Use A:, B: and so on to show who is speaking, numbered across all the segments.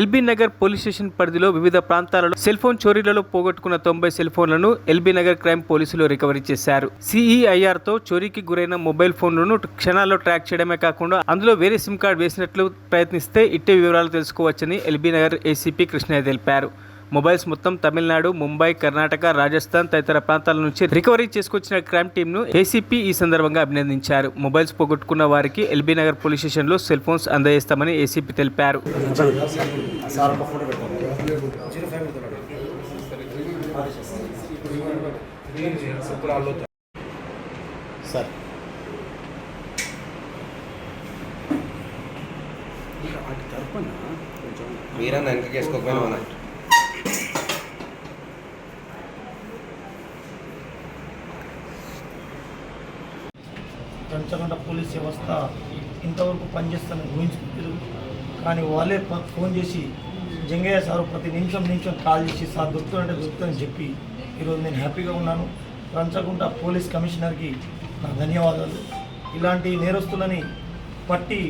A: LB Nagar police station పరిధిలో వివిధ ప్రాంతాలలో సెల్ ఫోన్ చోరీలలో పోగొట్టుకున్న తొంభై సెల్ ఫోన్లను ఎల్బీ నగర్ క్రైమ్ పోలీసులు రికవరీ చేశారు. సిఈఐఆర్తో చోరీకి గురైన మొబైల్ ఫోన్లను క్షణాల్లో ట్రాక్ చేయడమే కాకుండా అందులో వేరే సిమ్ కార్డ్ వేసినట్లు ప్రయత్నిస్తే ఇట్టే వివరాలు తెలుసుకోవచ్చని ఎల్బీ నగర్ ఏసీపీ కృష్ణయ్య తెలిపారు. మొబైల్స్ మొత్తం తమిళనాడు ముంబై కర్ణాటక రాజస్థాన్ తదితర ప్రాంతాల నుంచి రికవరీ చేసుకొచ్చిన క్రైమ్ టీంను ఏసీపీ ఈ సందర్భంగా అభినందించారు. మొబైల్స్ పోగొట్టుకున్న వారికి ఎల్బీ నగర్ పోలీస్ స్టేషన్లో సెల్ ఫోన్స్ అందజేస్తామని ఏసీపీ తెలిపారు.
B: సార్.
C: మీరన్నా
D: పెంచకుండా పోలీస్ వ్యవస్థ ఇంతవరకు పనిచేస్తానని ఊహించుకోలేదు కానీ వాళ్ళే ఫోన్ చేసి జంగయ్య సార్ ప్రతి నిమిషం నిమిషం కాల్ చేసి సార్ దొరుకుతానంటే దొరుకుతానని చెప్పి ఈరోజు నేను హ్యాపీగా ఉన్నాను. పంచకుండా పోలీస్ కమిషనర్కి నా ధన్యవాదాలు. ఇలాంటి నేరస్తులని పట్టి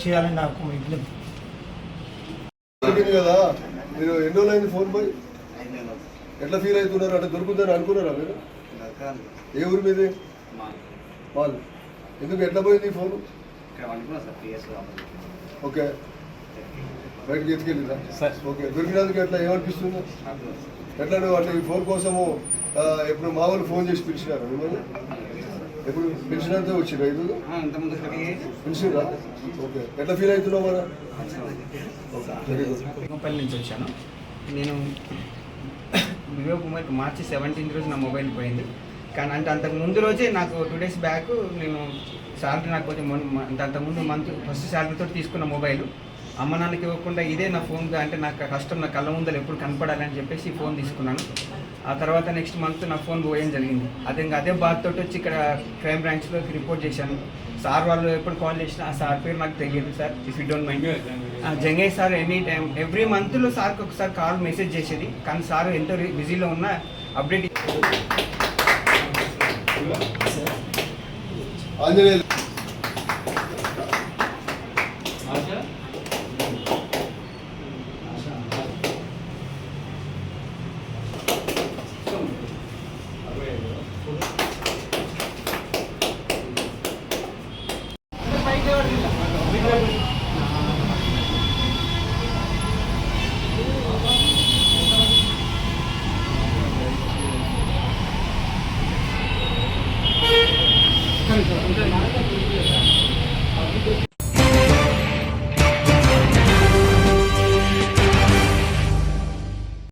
D: చేయాలని నాకు విజ్ఞప్తి.
E: కదా మీరు ఎన్ని అయింది ఫోన్ పోయి ఎట్లా ఫీల్ అవుతున్నారు? అంటే దొరుకుతుందని అనుకున్నారా మీరు? ఏ ఊరు మీది? వాళ్ళు ఎందుకు ఎట్లా పోయింది ఈ ఫోన్? ఓకే. బయటకి ఎత్తుకెళ్ళిందా ఓకే. దొరికినందుకు ఎట్లా ఏమనిపిస్తుంది? ఎట్లా నువ్వు అంటే ఈ ఫోన్ కోసము ఎప్పుడు మామూలు ఫోన్ చేసి పిలిచినారు మిమ్మల్ని? ఎప్పుడు పిలిచినంత వచ్చిరా ఇది పిలిచిరా ఓకే. ఎట్లా ఫీల్ అవుతున్నావు మరి?
F: మొబైల్ నుంచి వచ్చాను. నేను వివో మొబైల్ మార్చి సెవెంటీన్త్ రోజు నా మొబైల్ పోయింది. కానీ అంటే అంతకు ముందు రోజే నాకు టూ డేస్ బ్యాక్ నేను శాలరీ నాకు కొంచెం అంతకుముందు మంత్ ఫస్ట్ శాలరీతో తీసుకున్న మొబైల్ అమ్మ నాన్నకి ఇవ్వకుండా ఇదే నా ఫోన్ అంటే నాకు కష్టం నా కళ్ళ ముందర ఎప్పుడు కనపడాలని చెప్పేసి ఫోన్ తీసుకున్నాను. ఆ తర్వాత నెక్స్ట్ మంత్ నా ఫోన్ పోయేం జరిగింది. అదే ఇంకా అదే బాధతో వచ్చి ఇక్కడ క్రైమ్ బ్రాంచ్లోకి రిపోర్ట్ చేశాను. సార్ వాళ్ళు ఎప్పుడు కాల్ చేసినా ఆ సార్ పేరు నాకు తెలియదు sir. If you don't mind Jangaiah sir any time every మంత్లో సార్కి ఒకసారి కాల్ మెసేజ్ చేసేది. కానీ సార్ ఎంతో బిజీలో ఉన్న అప్డేట్
E: ఆంజనేయులు.